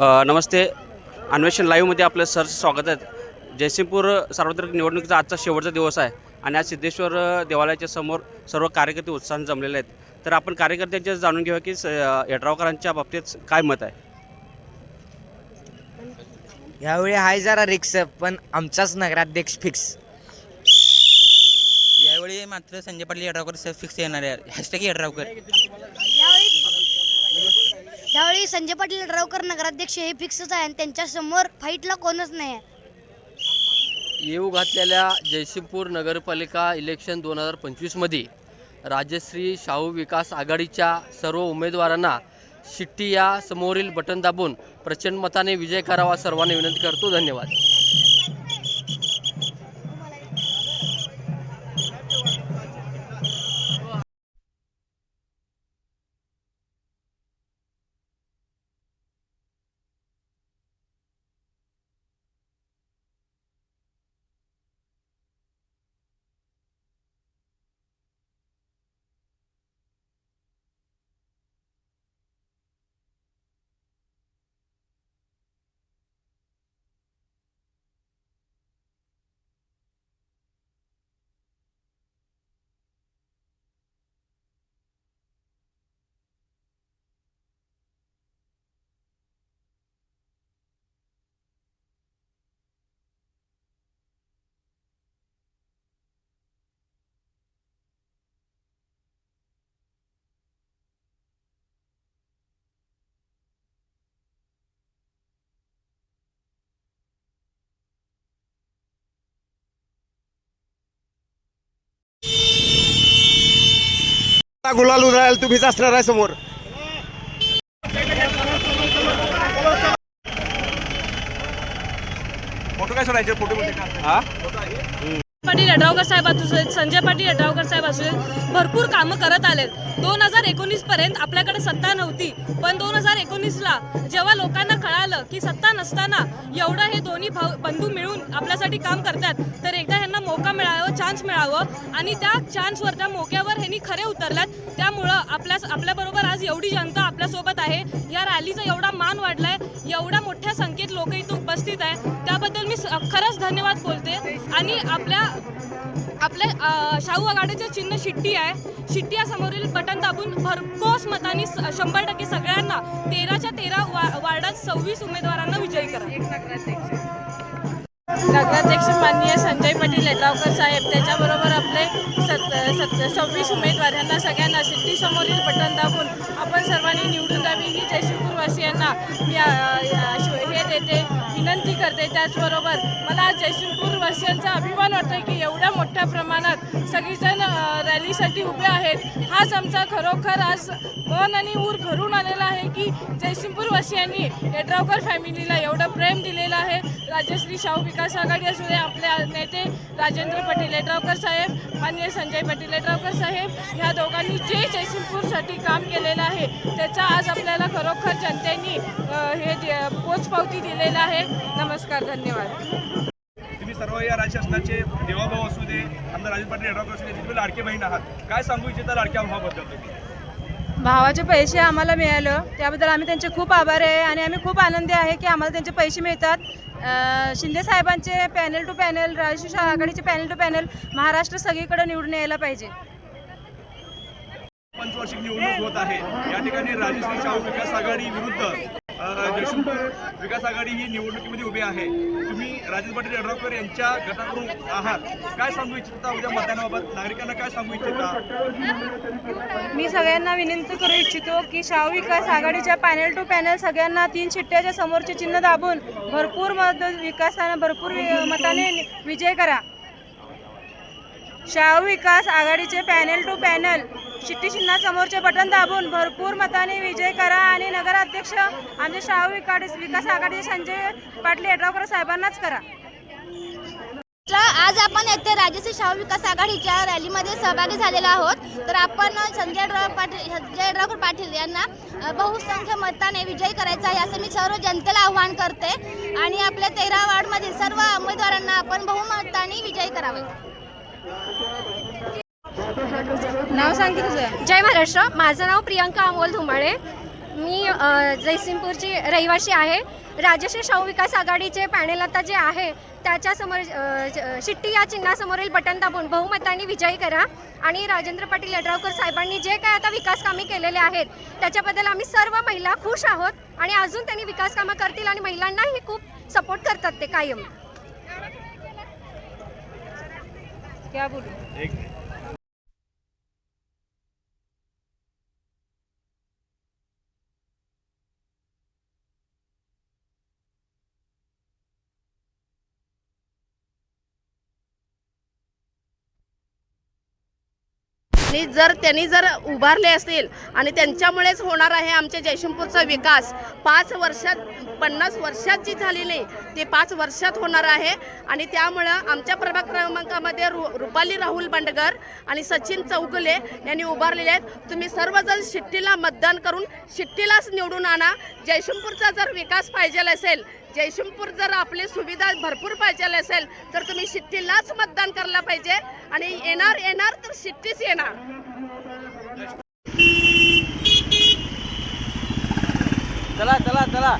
नमस्ते. अन्वेषण लाईव्हमध्ये आपलं सर स्वागत आहे. जयसिंगपूर सार्वत्रिक निवडणुकीचा आजचा शेवटचा दिवस आहे आणि आज सिद्धेश्वर देवालयाच्या समोर सर्व कार्यकर्ते उत्साहाने जमलेले आहेत. तर आपण कार्यकर्त्यांच्या जाणून घेऊया की यड्रावकरांच्या बाबतीत काय मत आहे? यावेळी हाय जरा रिक्स पण आमचाच नगराध्यक्ष फिक्स यावेळी मात्र संजय पाटील यड्रावकर फिक्स येणार आहे हॅशटॅग यड्रावकर यावेळी संजय पाटील रावकर नगराध्यक्ष हे फिक्सच आहे आणि त्यांच्यासमोर फाईटला कोणच नाही आहे. येऊ घातलेल्या जयसिंगपूर नगरपालिका इलेक्शन दोन हजार पंचवीसमध्ये राजश्री शाहू विकास आघाडीच्या सर्व उमेदवारांना शिट्टी या समोरील बटन दाबून प्रचंड मताने विजय करावा सर्वांना विनंती करतो. धन्यवाद. गुलाल उधळायला तुम्हीच असणार आहे समोर. फोटो काय सोडायचे? फोटो पाटील यड्रावकर साहेब असू देत, संजय पाटील यड्रावकर साहेब असू देत, भरपूर कामं करत आलेत. दोन हजार एकोणीस पर्यंत आपल्याकडे सत्ता नव्हती. पण दोन हजार एकोणीसला जेव्हा लोकांना कळालं की सत्ता नसताना एवढं हे दोन्ही भाऊ बंधू मिळून आपल्यासाठी काम करतात तर एक चान्स मिळावं आणि त्या चान्सवर त्या मोक्यावर ह्यांनी खरे उतरल्यात. त्यामुळं आपल्या आपल्याबरोबर आज एवढी जनता आपल्यासोबत आहे. या रॅलीचा एवढा मान वाढलाय एवढ्या मोठ्या संख्येत लोक इथं उपस्थित आहे. त्याबद्दल मी स- खरंच धन्यवाद बोलते. आणि आपल्या आपल्या शाहू आघाडीचे चिन्ह शिट्टी आहे. शिट्टी या समोरील बटन दाबून भरघोस मतांनी शंभर टक्के सगळ्यांना तेराच्या तेरा वा वार्डात सव्वीस उमेदवारांना विजयी करा. नगराध्यक्ष माननीय संजय पाटील यड्रावकर साहेब त्याच्याबरोबर आपले सत सत सव्वीस उमेदवार यांना सगळ्यांना शिट्टी बटन दाबून आपण सर्वांनी निवडून द्यावी. ही जयसिंगपूरवासियांना हे देते विनंती करते. त्याचबरोबर मला आज जयसिंगपूरवासियांचा अभिमान वाटतो की एवढ्या मोठ्या प्रमाणात सगळीजण रॅलीसाठी उभे आहेत. हाच आमचा खरोखर आज मन आणि ऊर भरून आलेला आहे की जयसिंगपूरवासियांनी येड्रावकर फॅमिलीला एवढं प्रेम दिलेलं आहे. राजश्री शाहू विकास आघाडी असू दे आपले नेते राजेंद्र पाटील येड्रावकर साहेब माननीय संजय पाटील येड्रावकर साहेब ह्या दोघांनी जे जयसिंगपूरसाठी काम केलेलं आहे त्याचा आज आपल्याला खरोखर जनतेने हे दे- पोचपावती दिलेलं आहे. नमस्कार धन्यवाद. तुम्ही सर्व या राज्य शासनाचे देवाभाऊ असू दे आमदार पाटील असू दे तुम्ही लाडके बहीण आहात काय सांगू इच्छिता लाडक्या भावाबद्दल तुम्ही? भावाचे पैसे आम्हाला मिळालं त्याबद्दल आम्ही त्यांचे खूप आभारी आहे आणि आम्ही खूप आनंदी आहे की आम्हाला त्यांचे पैसे मिळतात. शिंदे साहेबांचे पॅनल टू पॅनल राजश्री आघाडीचे पॅनल टू पॅनल महाराष्ट्र सगळीकडे निवडून यायला पाहिजे. पंचवार्षिक निवडणूक होत आहे. या ठिकाणी राजश्री शाहू विकास आघाडी विरुद्ध अ, विकास आघाडी ही निवडणुकीमध्ये उभी आहे. तुम्ही राजेश पाटील यड्रावकर यांच्या गटाकडून आहात. काय सांगू इच्छिता उद्या मतदानाबाबत? नागरिकांना काय सांगू इच्छिता? मी सगळ्यांना विनंती करू इच्छितो की शाहू विकास आघाडीच्या पॅनल टू पॅनल सगळ्यांना तीन शिट्ट्याच्या समोरचे चिन्ह दाबून भरपूर मत विकासानं भरपूर मताने विजय करा. शाहू विकास आघाडीचे पॅनल टू पॅनल शिट्टी चिन्हा समोरचे बटन दाबून भरपूर मताने विजय करा आणि नगराध्यक्ष आमचे शाहू विकास विकास आघाडीचे संजय पाटील येड्रावकर साहेबांनाच करा. आज आपण येथे राज्याचे शाहू विकास आघाडीच्या रॅलीमध्ये सहभागी झालेलो आहोत. तर आपण संजय पाटील संजय ड्रावकर पाटील यांना बहुसंख्य मताने विजय करायचा आहे असं मी सर्व जनतेला आव्हान करते. आणि आपल्या तेरा वार्डमधील सर्व उमेदवारांना आपण बहुमताने विजयी करावे. नाव सांग की तुझं? जय महाराष्ट्र. माझं नाव प्रियंका अमोल धुमाळे. मी अ, जयसिंगपूरची रहिवासी आहे. राजश्री शाहू विकास आघाडीचे पॅनेल आता जे आहे त्याच्यासमोर अ, ज- शिट्टी या चिन्हासमोरील बटन दाबून बहुमताने विजयी करा. आणि राजेंद्र पाटील यड्रावकर साहेबांनी जे काय आता विकास कामे केलेले आहेत त्याच्याबद्दल आम्ही सर्व महिला खुश आहोत. आणि अजून त्यांनी विकास कामं करतील आणि महिलांनाही खूप सपोर्ट करतात ते कायम. क्या बोलू? एक आणि जर त्यांनी जर उभारले असतील आणि त्यांच्यामुळेच होणार आहे आमच्या जयशंपूरचा विकास पाच वर्षात पन्नास वर्षात जी झाली नाही ती पाच वर्षात होणार आहे. आणि त्यामुळं आमच्या प्रभाग क्रमांकामध्ये रु रुपाली राहुल बंडगर आणि सचिन चौगुले यांनी उभारलेले आहेत. तुम्ही सर्वजण शिट्टीला मतदान करून शिट्टीलाच निवडून आणा. जयशंपूरचा जर विकास पाहिजे असेल जयशंपूर जर आपली सुविधा भरपूर पाहिजे असेल तर तुम्ही शिट्टीलाच मतदान करायला पाहिजे. आणि येणार येणार तर शिट्टीच येणार. चला चला चला.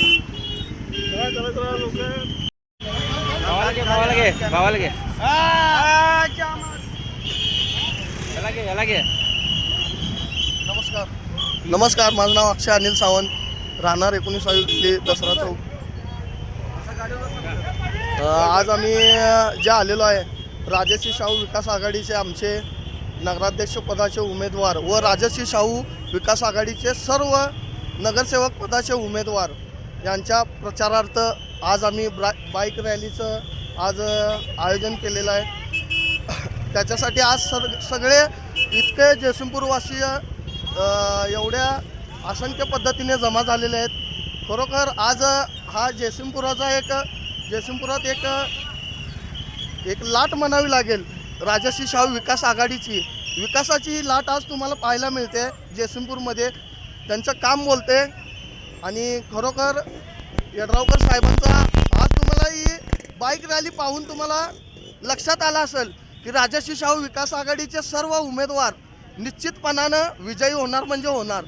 भावाला घे भावाला घे भावाला घे. याला घे याला घे. नमस्कार. नमस्कार माझं नाव अक्षय अनिल सावंत. राहणार एकोणीसावी दसरा चौक. आज आम्ही जे आलेलो आहे राजश्री शाहू विकास आघाडीचे आमचे नगराध्यक्ष पदाचे उमेदवार व राजश्री शाहू विकास आघाडीचे सर्व नगरसेवक पदाचे उमेदवार यांच्या प्रचारार्थ आज आम्ही ब्रा बाईक रॅलीचं आज आयोजन केलेलं आहे. त्याच्यासाठी आज सर सगळे इतके जयसिंगपूरवासीय एवढ्या असंख्य पद्धतीने जमा झालेले आहेत. खरोखर आज हा जयसिंगपुराचा एक जयसिंगपुरात एक एक लाट म्हणावी लागेल. राजश्री शाहू विकास आघाडीची. विकासाची लाट आज तुम्हाला पाहायला मिळते जयसिंगपूरमध्ये. त्यांचं काम बोलते. आणि खरोखर यड्रावकर साहेबांचा आज तुम्हाला ही बाईक रॅली पाहून तुम्हाला लक्षात आलं असेल की राजश्री शाहू विकास आघाडीचे सर्व उमेदवार निश्चितपणानं विजयी होणार म्हणजे होणार.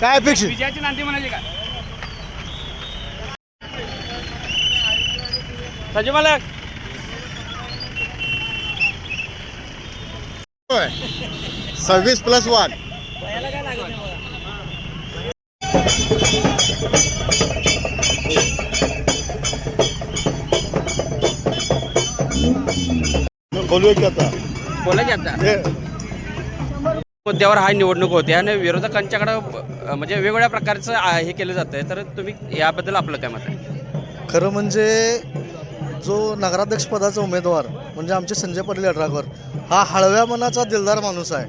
काय अपेक्षित? विजयाची नांदी म्हणायची का? संजय मालक. सव्वीस प्लस वन. बोलूया की आता? बोला की आता. मुद्द्यावर हा निवडणूक होते आणि विरोधकांच्याकडं अ, म्हणजे वेगवेगळ्या प्रकारचं आ, हे केलं जातं तर तुम्ही याबद्दल आपलं काय मत आहे? खरं म्हणजे जो नगराध्यक्ष पदाचा उमेदवार म्हणजे आमचे संजय पाटील यड्रावकर हा हळव्या मनाचा दिलदार माणूस आहे.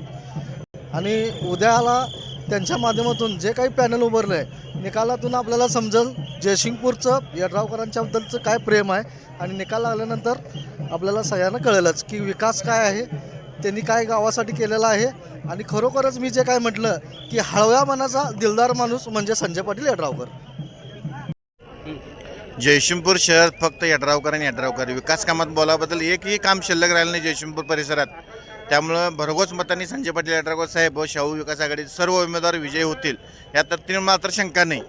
आणि उद्याला त्यांच्या माध्यमातून जे काही पॅनल उभारलं आहे निकालातून आपल्याला समजेल जयसिंगपूरचं यड्रावकरांच्याबद्दलचं काय प्रेम आहे आणि निकाल लागल्यानंतर आपल्याला सगळ्यांना कळेलच की विकास काय आहे त्यांनी काय गावासाठी केलेला आहे आणि खरोखरच मी जे काय म्हटलं की हळव्या मनाचा दिलदार माणूस म्हणजे संजय पाटील यड्रावकर. जयशिंपूर शहर फक्त यड्रावकर आणि यड्रावकर विकास कामात बोलाबद्दल एकही काम शिल्लक राहिलं नाही जयशिंपूर परिसरात. त्यामुळं भरघोस मतांनी संजय पाटील यड्रावकर साहेब व शाहू विकास आघाडीचे सर्व उमेदवार विजयी होतील. यात तर तीन मात्र शंका नाही.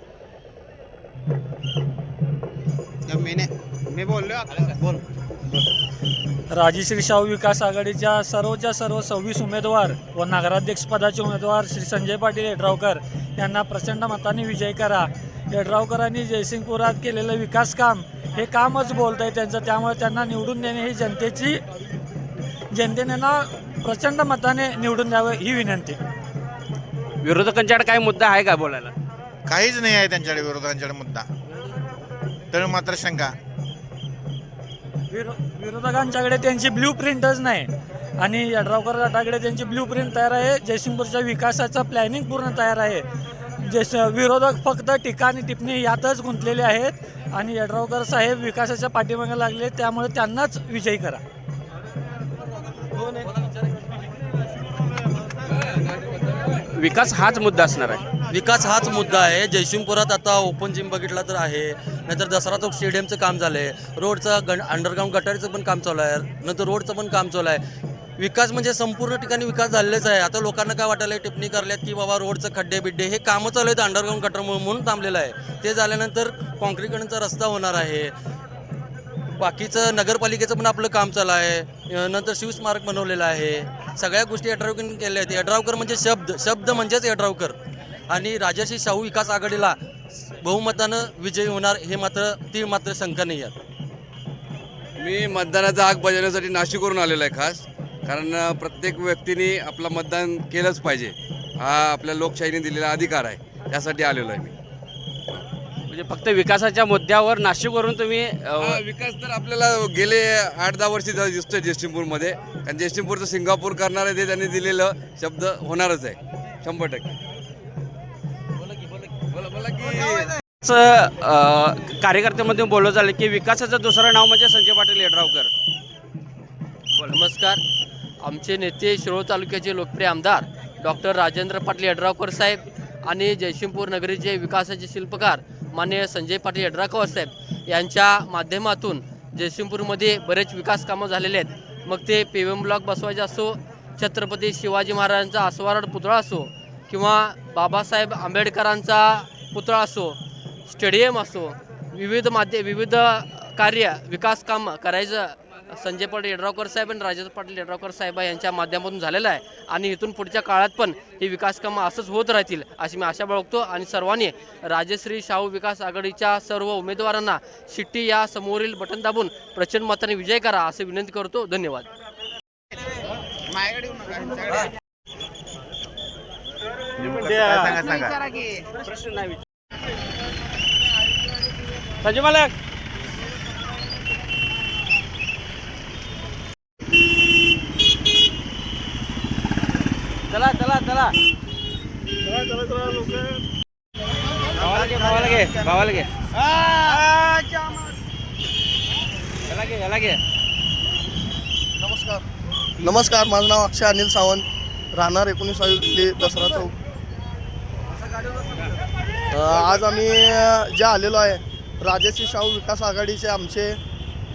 राजश्री शाहू विकास आघाडीच्या सर्वच्या सर्व सव्वीस उमेदवार व नगराध्यक्ष पदाचे उमेदवार श्री संजय पाटील येड्रावकर यांना प्रचंड मताने विजय करा. येड्रावकरांनी जयसिंगपुरात केलेलं विकास काम हे कामच बोलत आहे त्यांचं. त्यामुळे त्यांना निवडून देणे ही जनतेची जनतेने ना प्रचंड मताने निवडून द्यावं ही विनंती. विरोधकांच्याकडे काय मुद्दा आहे का बोलायला? काहीच नाही आहे त्यांच्याकडे विरोधकांच्याकडे मुद्दा. तर मात्र शंका. विरो विरोधकांच्याकडे त्यांची ब्ल्यू प्रिंटच नाही. आणि यड्रावकर गटाकडे त्यांची ब्ल्यू प्रिंट तयार आहे. जयसिंगपूरच्या विकासाचं प्लॅनिंग पूर्ण तयार आहे. जस विरोधक फक्त टीका आणि टिप्पणी यातच गुंतलेले आहेत आणि यड्रावकर साहेब विकासाच्या पाठीमागे लागले त्यामुळे त्यांनाच विजयी करा. विकास हाच मुद्दा असणार आहे. विकास हाच मुद्दा आहे. जयसिंगपुरात आता ओपन जिम बघितला तर आहे. नंतर दसरा चौक स्टेडियमचं काम झालं आहे रोडचं गण अंडरग्राऊंड गटारीचं पण काम चालू आहे. नंतर रोडचं पण काम चालू आहे. विकास म्हणजे संपूर्ण ठिकाणी विकास झालेलाच आहे. आता लोकांना काय वाटायला टिप्पणी करल्यात की बाबा रोडचं खड्डे बिड्डे हे कामं चालू आहेत अंडरग्राऊंड गटर म्हणून थांबलेलं आहे. ते झाल्यानंतर कॉन्क्रीटकडचा रस्ता होणार आहे. बाकीचं नगरपालिकेचं पण आपलं काम चालू आहे. नंतर शिवस्मारक बनवलेलं आहे. सगळ्या गोष्टी यड्रावकरने केल्या आहेत. यड्रावकर म्हणजे शब्द शब्द म्हणजेच यड्रावकर. आणि राजाशी शाहू विकास आघाडीला बहुमतानं विजयी होणार हे मात्र ती मात्र शंका नाही आहे. मी मतदानाचा आग बजावण्यासाठी नाशिकवरून आलेलो आहे खास. कारण प्रत्येक व्यक्तीने आपलं मतदान केलंच पाहिजे. हा आपल्या लोकशाहीने दिलेला अधिकार आहे. त्यासाठी आलेलो आहे मी. म्हणजे फक्त विकासाच्या मुद्द्यावर नाशिकवरून तुम्ही हा, विकास तर आपल्याला गेले आठ दहा वर्षी दिसतोय जयसिंगपूरमध्ये. कारण जयसिंगपूरचं सिंगापूर करणार आहे ते त्यांनी दिलेलं शब्द होणारच आहे. शंभर टक्के. बोला बोला की च, अ, कार्यकर्त्यांमध्ये बोललं झालं की विकासाचं दुसरं नाव म्हणजे संजय पाटील यड्रावकर. नमस्कार. आमचे नेते शिरोळ तालुक्याचे लोकप्रिय आमदार डॉक्टर राजेंद्र पाटील यड्रावकर साहेब आणि जयसिंगपूर नगरीचे विकासाचे शिल्पकार माननीय संजय पाटील यड्रावकर साहेब यांच्या माध्यमातून जयसिंगपूरमध्ये बरेच विकास कामं झालेले आहेत. मग ते पेवम ब्लॉक बसवायचे असो छत्रपती शिवाजी महाराजांचा आसवारड पुतळा असो किंवा बाबासाहेब आंबेडकरांचा पुतळा असो स्टेडियम असो विविध माध्य विविध कार्य विकास कामं करायचं संजय पाटील यड्रावकर साहेब आणि राजेंद्र पाटील यड्रावकर साहेब यांच्या माध्यमातून झालेलं आहे. आणि इथून पुढच्या काळात पण ही विकास कामं असंच होत राहतील अशी मी आशा बाळगतो. आणि सर्वांनी राजश्री शाहू विकास आघाडीच्या सर्व उमेदवारांना शिट्टी या समोरील बटन दाबून प्रचंड मताने विजय करा असे विनंती करतो. धन्यवाद. संजय मालक चला चला चला. भावाला घे भावाला घे भावाला घे. चला घे याला घे. नमस्कार. नमस्कार माझं नाव अक्षय अनिल सावंत राहणार एकोणीसावी दसरा चौक. आज आम्ही जे आलेलो आहे राजश्री शाहू विकास आघाडीचे आमचे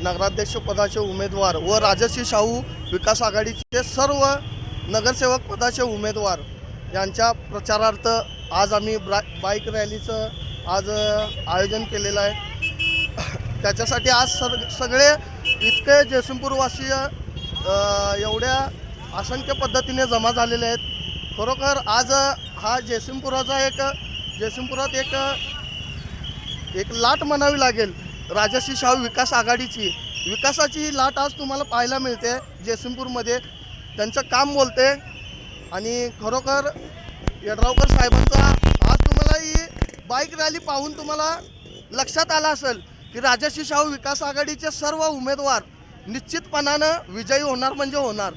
नगराध्यक्ष पदाचे उमेदवार व राजश्री शाहू विकास आघाडीचे सर्व नगरसेवक पदाचे उमेदवार यांच्या प्रचारार्थ आज आम्ही ब्रा बाईक रॅलीचं आज आयोजन केलेलं आहे. त्याच्यासाठी आज सर सगळे इतके जयसिंगपूरवासीय एवढ्या असंख्य पद्धतीने जमा झालेले आहेत. खरोखर आज हा जयसिंगपुराचा एक जयसिंगपुरात एक एक लाट म्हणावी लागेल. राजश्री शाहू विकास आघाडीची. विकासाची लाट आज तुम्हाला पाहायला मिळते जयसिंगपूरमध्ये. त्यांचं काम बोलते. आणि खरोखर यड्रावकर साहेबांचा आज तुम्हाला ही बाईक रॅली पाहून तुम्हाला लक्षात आलं असेल की राजर्षी शाहू विकास आघाडीचे सर्व उमेदवार निश्चितपणानं विजयी होणार म्हणजे होणार.